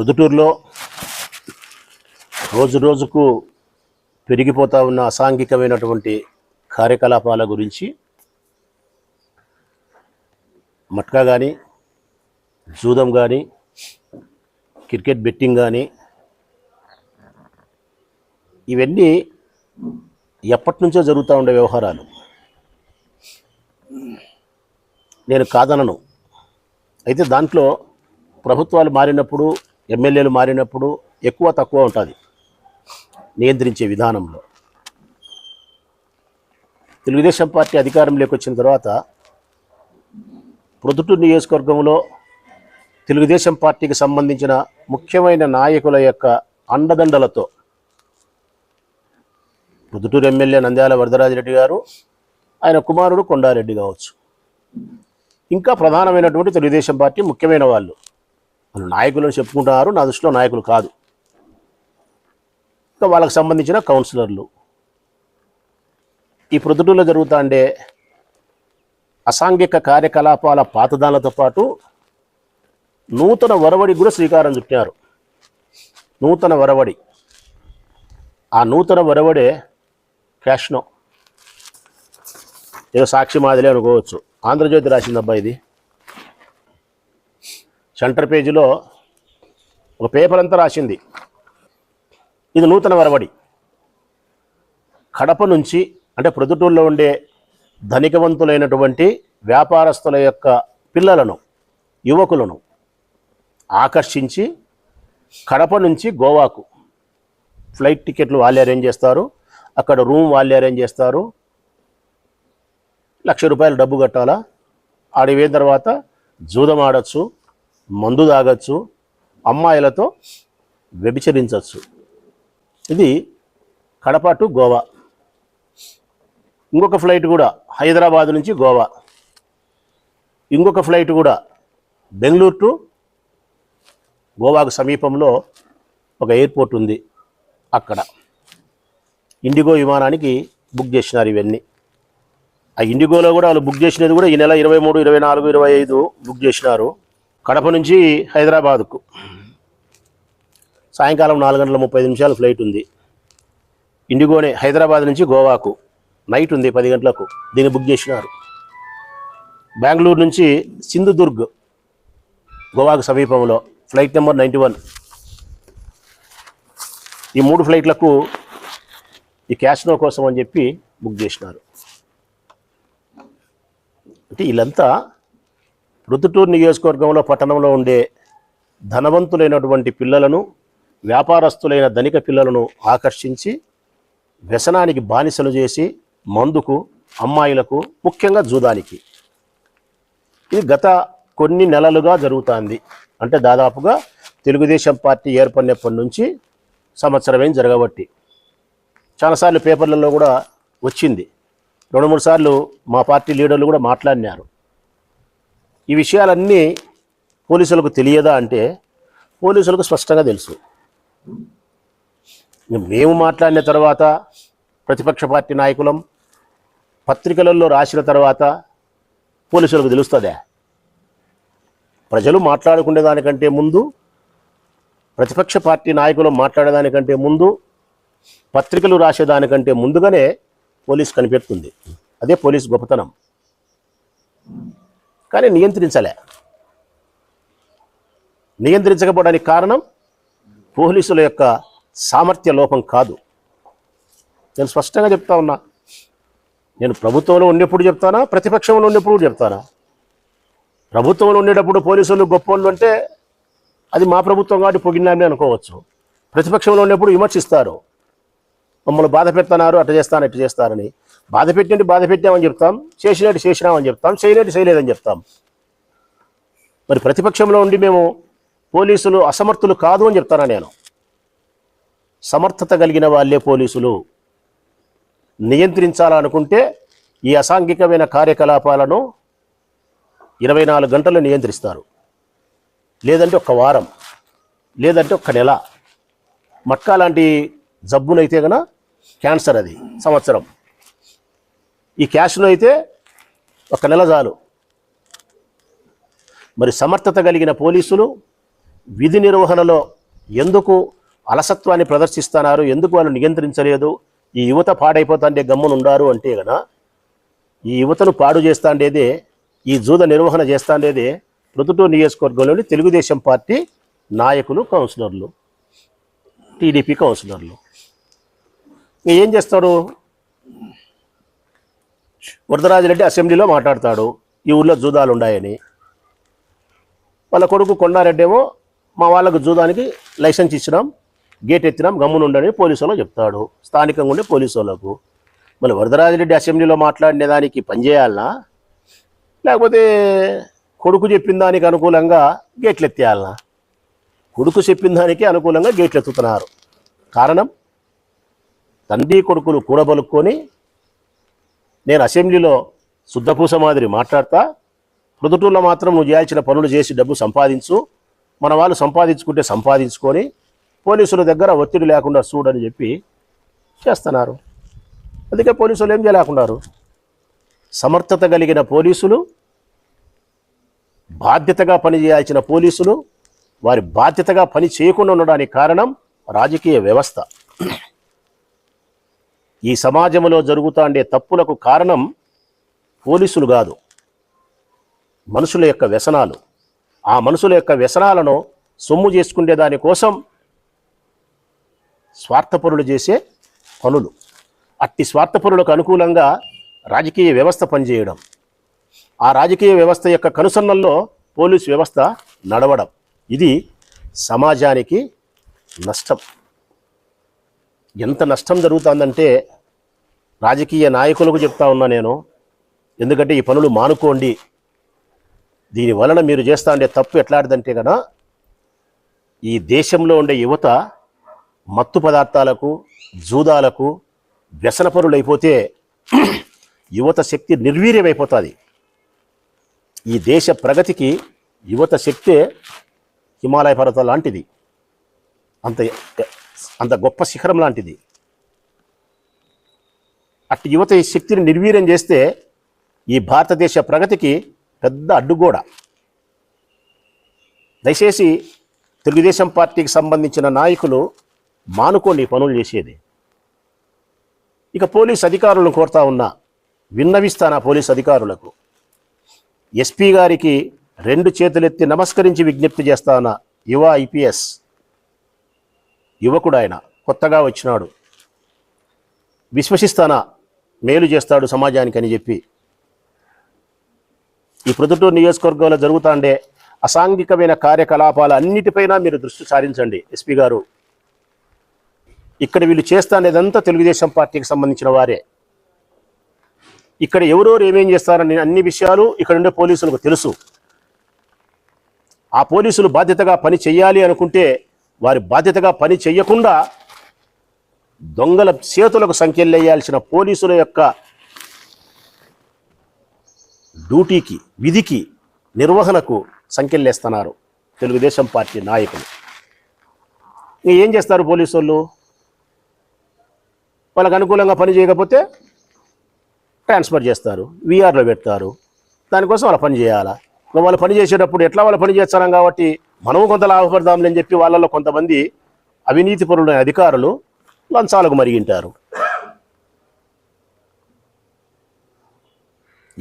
మృదుటూరులో రోజు రోజుకు పెరిగిపోతూ ఉన్న అసాంఘికమైనటువంటి కార్యకలాపాల గురించి మట్కా కానీ జూదం కానీ క్రికెట్ బెట్టింగ్ కానీ ఇవన్నీ ఎప్పటి నుంచో జరుగుతూ ఉండే వ్యవహారాలు. నేను కాదనను. అయితే దాంట్లో ప్రభుత్వాలు మారినప్పుడు ఎమ్మెల్యేలు మారినప్పుడు ఎక్కువ తక్కువ ఉంటుంది. నియంత్రించే విధానంలో. తెలుగుదేశం పార్టీ అధికారంలోకి వచ్చిన తర్వాత ప్రొద్దుటూరు నియోజకవర్గంలో తెలుగుదేశం పార్టీకి సంబంధించిన ముఖ్యమైన నాయకుల యొక్క అండదండలతో ప్రొద్దుటూరు ఎమ్మెల్యే నంద్యాల వరదరాజిరెడ్డి గారు ఆయన కుమారుడు కొండారెడ్డి కావచ్చు. ఇంకా ప్రధానమైనటువంటి తెలుగుదేశం పార్టీ ముఖ్యమైన వాళ్ళు. వాళ్ళు నాయకులను చెప్పుకుంటున్నారు నా దృష్టిలో నాయకులు కాదు. ఇంకా వాళ్ళకి సంబంధించిన కౌన్సిలర్లు. ఈ ప్రొద్దుటూరులో జరుగుతుండే అసాంఘిక కార్యకలాపాల పాతదాలతో పాటు నూతన వరవడి కూడా శ్రీకారం చుట్టారు నూతన వరవడి. ఆ నూతన వరవడే క్యాష్నో. ఏదో సాక్షి మాదిలే అనుకోవచ్చు. ఆంధ్రజ్యోతి రాసిందబ్బా ఇది. సెంటర్ పేజీలో ఒక పేపర్ అంతా రాసింది. ఇది నూతన వరవడి. కడప నుంచి అంటే ప్రొద్దుటూరులో ఉండే ధనికవంతులైనటువంటి వ్యాపారస్తుల యొక్క పిల్లలను యువకులను ఆకర్షించి కడప నుంచి గోవాకు ఫ్లైట్ టికెట్లు వాళ్ళే అరేంజ్ చేస్తారు. అక్కడ రూమ్ వాళ్ళే అరేంజ్ చేస్తారు. లక్ష రూపాయలు డబ్బు కట్టాలా? ఆడికి తర్వాత జూదం ఆడచ్చు. మందు తాగొచ్చు అమ్మాయిలతో వ్యభిచరించవచ్చు ఇది కడప టు గోవా. ఇంకొక ఫ్లైట్ కూడా హైదరాబాద్ నుంచి గోవా. ఇంకొక ఫ్లైట్ కూడా బెంగళూరు టు గోవాకు సమీపంలో ఒక ఎయిర్పోర్ట్ ఉంది అక్కడ. ఇండిగో విమానానికి బుక్ చేసినారు ఇవన్నీ. ఆ ఇండిగోలో కూడా వాళ్ళు బుక్ చేసినది కూడా ఈ నెల ఇరవై మూడు ఇరవై నాలుగు ఇరవై ఐదు బుక్ చేసినారు. కడప నుంచి హైదరాబాద్కు. సాయంకాలం నాలుగు గంటల ముప్పై నిమిషాలు ఫ్లైట్ ఉంది. ఇండిగోనే హైదరాబాద్ నుంచి గోవాకు. నైట్ ఉంది పది గంటలకు. దీన్ని బుక్ చేసినారు. బెంగళూరు నుంచి సింధుదుర్గ్ గోవాకు సమీపంలో. Flight number ninety one. ఈ మూడు ఫ్లైట్లకు ఈ క్యాష్నో కోసం అని చెప్పి బుక్ చేసినారు. అంటే వీళ్ళంతా రుతుటూరు నియోజకవర్గంలో పట్టణంలో ఉండే ధనవంతులైనటువంటి పిల్లలను వ్యాపారస్తులైన ధనిక పిల్లలను ఆకర్షించి వ్యసనానికి బానిసలు చేసి మందుకు అమ్మాయిలకు ముఖ్యంగా జూదానికి. ఇది గత కొన్ని నెలలుగా జరుగుతుంది. అంటే దాదాపుగా తెలుగుదేశం పార్టీ ఏర్పడినప్పటి నుంచి సంవత్సరమేం జరగబట్టి. చాలాసార్లు పేపర్లలో కూడా వచ్చింది. రెండు మూడు సార్లు మా పార్టీ లీడర్లు కూడా మాట్లాడినారు. ఈ విషయాలన్నీ పోలీసులకు తెలియదా అంటే పోలీసులకు స్పష్టంగా తెలుసు. మేము మాట్లాడిన తర్వాత ప్రతిపక్ష పార్టీ నాయకులం పత్రికలలో రాసిన తర్వాత పోలీసులకు తెలుస్తుందా? ప్రజలు మాట్లాడుకునే దానికంటే ముందు ప్రతిపక్ష పార్టీ నాయకులు మాట్లాడేదానికంటే ముందు పత్రికలు రాసేదానికంటే ముందుగానే పోలీస్ కనిపెడుతుంది. అదే పోలీస్ గొప్పతనం. కానీ నియంత్రించలే. నియంత్రించకపోవడానికి కారణం పోలీసుల యొక్క సామర్థ్య లోపం కాదు. నేను స్పష్టంగా చెప్తా ఉన్నా. నేను ప్రభుత్వంలో ఉండేప్పుడు చెప్తానా? ప్రతిపక్షంలో ఉండేప్పుడు చెప్తానా? ప్రభుత్వంలో ఉండేటప్పుడు పోలీసులు గొప్పోళ్ళు అంటే అది మా ప్రభుత్వం కాబట్టి పొగిడినామని అనుకోవచ్చు. ప్రతిపక్షంలో ఉన్నప్పుడు విమర్శిస్తారు. మమ్మల్ని బాధ పెడుతున్నారు అట్ట చేస్తాను ఇట్ట చేస్తారని. బాధ పెట్టినట్టు బాధ పెట్టామని చెప్తాం చేసినట్టు చేసినామని చెప్తాం చేయనట్టు చేయలేదని చెప్తాం. మరి ప్రతిపక్షంలో ఉండి మేము పోలీసులు అసమర్థులు కాదు అని చెప్తానా నేను? సమర్థత కలిగిన వాళ్ళే పోలీసులు. నియంత్రించాలనుకుంటే ఈ అసాంఘికమైన కార్యకలాపాలను ఇరవై నాలుగు గంటలు నియంత్రిస్తారు. లేదంటే ఒక వారం లేదంటే ఒక నెల. మట్కా లాంటి జబ్బునైతే కన క్యాన్సర్ అది సంవత్సరం. ఈ క్యాష్లో అయితే ఒక నెల చాలు. మరి సమర్థత కలిగిన పోలీసులు విధి నిర్వహణలో ఎందుకు అలసత్వాన్ని ప్రదర్శిస్తున్నారు ఎందుకు వాళ్ళు నియంత్రించలేదు ఈ యువత పాడైపోతాండే గమ్మునుండారు అంటే గన ఈ యువతను పాడు చేస్తాండేదే ఈ జూద నిర్వహణ చేస్తాండేదే ప్రొద్దుటూరు నియోజకవర్గంలోని తెలుగుదేశం పార్టీ నాయకులు కౌన్సిలర్లు టీడీపీ కౌన్సిలర్లు. ఏం చేస్తాడు వరదరాజరెడ్డి అసెంబ్లీలో మాట్లాడతాడు. ఈ ఊళ్ళో జూదాలు ఉన్నాయని వాళ్ళ కొడుకు కొండారెడ్డి ఏమో మా వాళ్ళకు జూదానికి లైసెన్స్ ఇచ్చినాం గేట్ ఎత్తినాం గమ్మునుండని పోలీసు వాళ్ళకి చెప్తాడు. స్థానికంగా ఉండే పోలీసు వాళ్ళకు. మళ్ళీ వరదరాజరెడ్డి అసెంబ్లీలో మాట్లాడిన దానికి పనిచేయాలనా లేకపోతే కొడుకు చెప్పిన దానికి అనుకూలంగా గేట్లు ఎత్తేయాలనా? కొడుకు చెప్పిన దానికి అనుకూలంగా గేట్లు ఎత్తుతున్నారు. కారణం తండ్రి కొడుకులు కూడబలుక్కొని నేను అసెంబ్లీలో శుద్ధపూస మాదిరి మాట్లాడతా ప్రొద్దుటూరులో మాత్రం నువ్వు చేయాల్సిన పనులు చేసి డబ్బు సంపాదించు మన వాళ్ళు సంపాదించుకుంటే సంపాదించుకొని పోలీసుల దగ్గర ఒత్తిడి లేకుండా చూడని చెప్పి చేస్తున్నారు. అందుకే పోలీసులు ఏం చేయలేకున్నారు? సమర్థత కలిగిన పోలీసులు బాధ్యతగా పనిచేయాల్సిన పోలీసులు వారి బాధ్యతగా పని చేయకుండా ఉండడానికి కారణం రాజకీయ వ్యవస్థ. ఈ సమాజంలో జరుగుతాండే తప్పులకు కారణం పోలీసులు కాదు. మనుషుల యొక్క వ్యసనాలు. ఆ మనుషుల యొక్క వ్యసనాలను సొమ్ము చేసుకునే దానికోసం స్వార్థపరులు చేసే పనులు. అట్టి స్వార్థపరులకు అనుకూలంగా రాజకీయ వ్యవస్థ పనిచేయడం. ఆ రాజకీయ వ్యవస్థ యొక్క కనుసన్నల్లో పోలీసు వ్యవస్థ నడవడం. ఇది సమాజానికి నష్టం. ఎంత నష్టం జరుగుతుందంటే రాజకీయ నాయకులకు చెప్తా ఉన్నా నేను. ఎందుకంటే ఈ పనులు మానుకోండి. దీని వలన మీరు చేస్తా ఉండే తప్పు ఎట్లాంటిదంటే కదా ఈ దేశంలో ఉండే యువత మత్తు పదార్థాలకు జూదాలకు వ్యసనపరులైపోతే యువత శక్తి నిర్వీర్యమైపోతుంది. ఈ దేశ ప్రగతికి యువత శక్తే హిమాలయ పర్వతం లాంటిది. అంత అంత గొప్ప శిఖరం లాంటిది. అట్టి యువత ఈ శక్తిని నిర్వీర్యం చేస్తే ఈ భారతదేశ ప్రగతికి పెద్ద అడ్డుగోడ. దయచేసి తెలుగుదేశం పార్టీకి సంబంధించిన నాయకులు మానుకోండి పనులు చేసేది. ఇక పోలీస్ అధికారులను కోరుతా ఉన్నా విన్నవిస్తానా పోలీస్ అధికారులకు? ఎస్పీ గారికి రెండు చేతులెత్తి నమస్కరించి విజ్ఞప్తి చేస్తానా యువ ఐపీఎస్? యువకుడు ఆయన కొత్తగా వచ్చినాడు. విశ్వసిస్తానా మేలు చేస్తాడు సమాజానికి అని చెప్పి. ఈ ప్రొద్దుటూరు నియోజకవర్గంలో జరుగుతాండే అసాంఘికమైన కార్యకలాపాల అన్నిటిపైన మీరు దృష్టి సారించండి ఎస్పీ గారు. ఇక్కడ వీళ్ళు చేస్తానేదంతా తెలుగుదేశం పార్టీకి సంబంధించిన వారే. ఇక్కడ ఎవరెవరు ఏమేం చేస్తారని అన్ని విషయాలు ఇక్కడ ఉండే పోలీసులకు తెలుసు. ఆ పోలీసులు బాధ్యతగా పని చేయాలి అనుకుంటే వారి బాధ్యతగా పని చెయ్యకుండా దొంగల చేతులకు సంఖ్యలేయాల్సిన పోలీసుల యొక్క డ్యూటీకి విధికి నిర్వహణకు సంఖ్యలేస్తున్నారు తెలుగుదేశం పార్టీ నాయకులు. ఇంక ఏం చేస్తారు పోలీసు వాళ్ళు వాళ్ళకు అనుకూలంగా పని చేయకపోతే ట్రాన్స్ఫర్ చేస్తారు వీఆర్లో పెడతారు. దానికోసం వాళ్ళ పని చేయాలా? వాళ్ళు పని చేసేటప్పుడు ఎట్లా వాళ్ళు పని చేస్తారం? కాబట్టి మనము కొంత లాభపడదాంలని చెప్పి వాళ్ళలో కొంతమంది అవినీతి పరులైన అధికారులు లంచాలకు మరిగింటారు.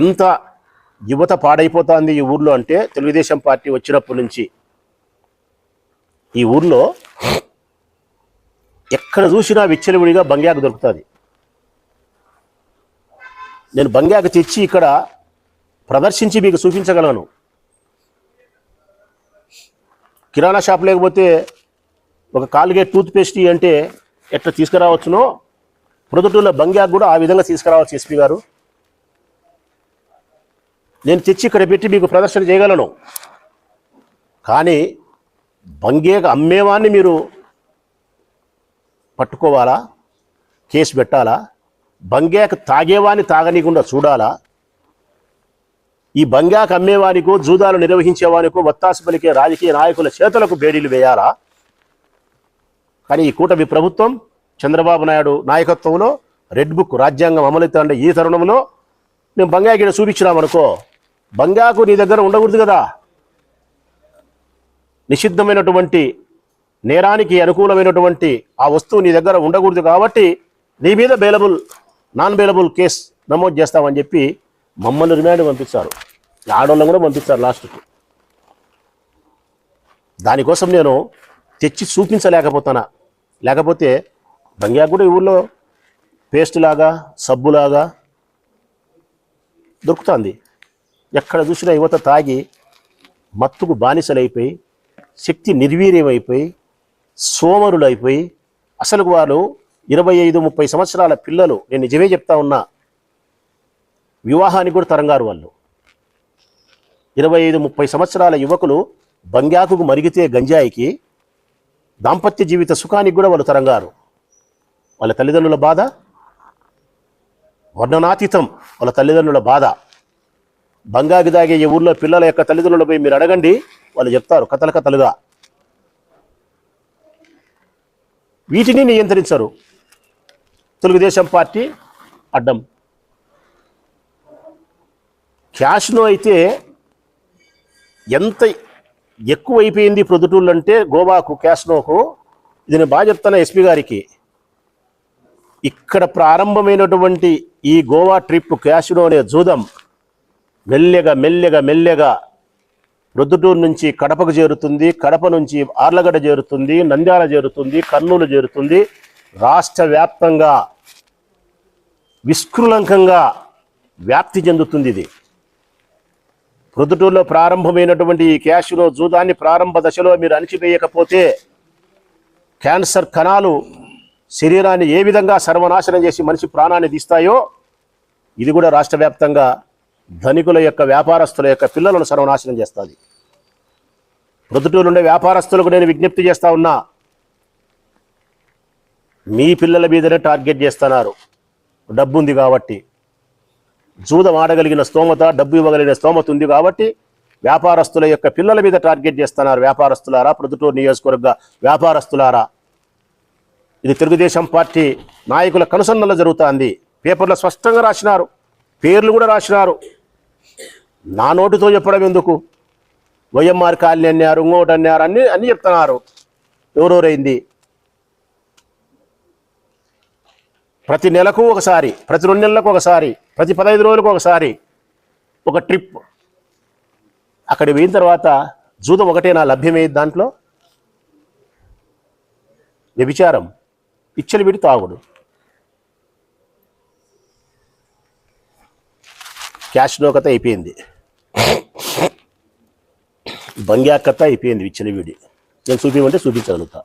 ఎంత యువత పాడైపోతుంది ఈ ఊర్లో అంటే తెలుగుదేశం పార్టీ వచ్చినప్పటి నుంచి. ఈ ఊర్లో ఎక్కడ చూసినా విచ్చలవిడిగా బంగ్యాకు దొరుకుతుంది. నేను బంగ్యాకు తెచ్చి ఇక్కడ ప్రదర్శించి మీకు చూపించగలను. కిరాణా షాప్ లేకపోతే ఒక కాల్గేట్ టూత్పేస్ట్ అంటే ఎట్లా తీసుకురావచ్చునో ప్రొద్దుటూరులో బంగ్యాకు కూడా ఆ విధంగా తీసుకురావచ్చు ఎస్పీ గారు. నేను తెచ్చి ఇక్కడ పెట్టి మీకు ప్రదర్శన చేయగలను. కానీ బంగేక అమ్మేవాన్ని మీరు పట్టుకోవాలా? కేసు పెట్టాలా? బంగేక తాగేవాన్ని తాగనీయకుండా చూడాలా? ఈ బంగాకు అమ్మేవానికో జూదాలు నిర్వహించేవానికో వత్తాసు పలికే రాజకీయ నాయకుల చేతులకు బేడీలు వేయాలా? కానీ ఈ కూటమి ప్రభుత్వం చంద్రబాబు నాయుడు నాయకత్వంలో రెడ్ బుక్ రాజ్యాంగం అమలుతుండే ఈ తరుణంలో మేము బంగాకి చూపించినామనుకో బంగాకు నీ దగ్గర ఉండకూడదు కదా. నిషిద్ధమైనటువంటి నేరానికి అనుకూలమైనటువంటి ఆ వస్తువు నీ దగ్గర ఉండకూడదు కాబట్టి నీ మీద బెయిలబుల్ నాన్ బెయిలబుల్ కేసు నమోదు చేస్తామని చెప్పి మమ్మల్ని రిమాండ్ పంపించారు ఆడవాళ్ళని కూడా పంపించారు లాస్ట్కి దానికోసం నేను తెచ్చి చూపించలేకపోతానా లేకపోతే బంగ్యా కూడా ఈ ఊళ్ళో పేస్ట్ లాగా సబ్బులాగా దొరుకుతుంది. ఎక్కడ చూసినా యువత తాగి మత్తుకు బానిసలైపోయి శక్తి నిర్వీర్యమైపోయి సోమరులైపోయి అసలు వారు ఇరవై ఐదు ముప్పై సంవత్సరాల పిల్లలు. నేను నిజమే చెప్తా ఉన్నా. వివాహానికి కూడా తరంగారు వాళ్ళు. ఇరవై ఐదు ముప్పై సంవత్సరాల యువకులు బంగ్యాకుకు మరిగితే గంజాయికి దాంపత్య జీవిత సుఖానికి కూడా వాళ్ళు తరంగారు. వాళ్ళ తల్లిదండ్రుల బాధ వర్ణనాతీతం వాళ్ళ తల్లిదండ్రుల బాధ. బంగాకి దాగే ఈ ఊర్లో పిల్లల యొక్క తల్లిదండ్రులపై మీరు అడగండి వాళ్ళు చెప్తారు కథల కథలుగా. వీటిని నియంత్రించరు. తెలుగుదేశం పార్టీ అడ్డం. క్యాష్లో అయితే ఎంత ఎక్కువైపోయింది ప్రొద్దుటూళ్ళు అంటే గోవాకు క్యాష్లోకు ఇది నేను బాగా చెప్తాను ఎస్పీ గారికి. ఇక్కడ ప్రారంభమైనటువంటి ఈ గోవా ట్రిప్ క్యాష్నో అనే జూదం. మెల్లెగా మెల్లెగా మెల్లెగా ప్రొద్దుటూరు నుంచి కడపకు చేరుతుంది కడప నుంచి ఆర్లగడ్డ చేరుతుంది నంద్యాల చేరుతుంది కర్నూలు చేరుతుంది. రాష్ట్ర వ్యాప్తంగా విస్కృలంకంగా వ్యాప్తి చెందుతుంది ఇది. ప్రొద్దుటూరులో ప్రారంభమైనటువంటి ఈ క్యాష్లో జూదాన్ని ప్రారంభ దశలో మీరు అణిచివేయకపోతే క్యాన్సర్ కణాలు శరీరాన్ని ఏ విధంగా సర్వనాశనం చేసి మనిషి ప్రాణాన్ని తీస్తాయో ఇది కూడా రాష్ట్ర వ్యాప్తంగా ధనికుల యొక్క వ్యాపారస్తుల యొక్క పిల్లలను సర్వనాశనం చేస్తుంది. ప్రొద్దుటూరు ఉండే వ్యాపారస్తులకు నేను విజ్ఞప్తి చేస్తా ఉన్నా మీ పిల్లల మీదనే టార్గెట్ చేస్తున్నారు. డబ్బు ఉంది కాబట్టి. జూదం ఆడగలిగిన స్తోమత డబ్బు ఇవ్వగలిగిన స్తోమత ఉంది కాబట్టి వ్యాపారస్తుల యొక్క పిల్లల మీద టార్గెట్ చేస్తున్నారు వ్యాపారస్తులారా ప్రొద్దుటూరు నియోజకవర్గ వ్యాపారస్తులారా. ఇది తెలుగుదేశం పార్టీ నాయకుల కనుసన్నలో జరుగుతుంది. పేపర్లో స్పష్టంగా రాసినారు. పేర్లు కూడా రాసినారు. నా నోటితో చెప్పడం ఎందుకు? వైఎంఆర్ కాలనీ అన్నారు ఇంకోటి అన్నారు అన్ని అన్నీ చెప్తున్నారు. ఎవరెవరైంది? ప్రతి నెలకు ఒకసారి ప్రతి రెండు నెలలకు ఒకసారి ప్రతి పదహైదు రోజులకు ఒకసారి ఒక ట్రిప్. అక్కడికి పోయిన తర్వాత జూదం ఒకటేనా లభ్యమయ్యేది దాంట్లో. వ్యభిచారం పిచ్చలు విడి తాగుడు. క్యాష్ కథ అయిపోయింది. బంగ్యా కథ అయిపోయింది విచ్చలవిడి. నేను చూపించమంటే చూపించగలుగుతా.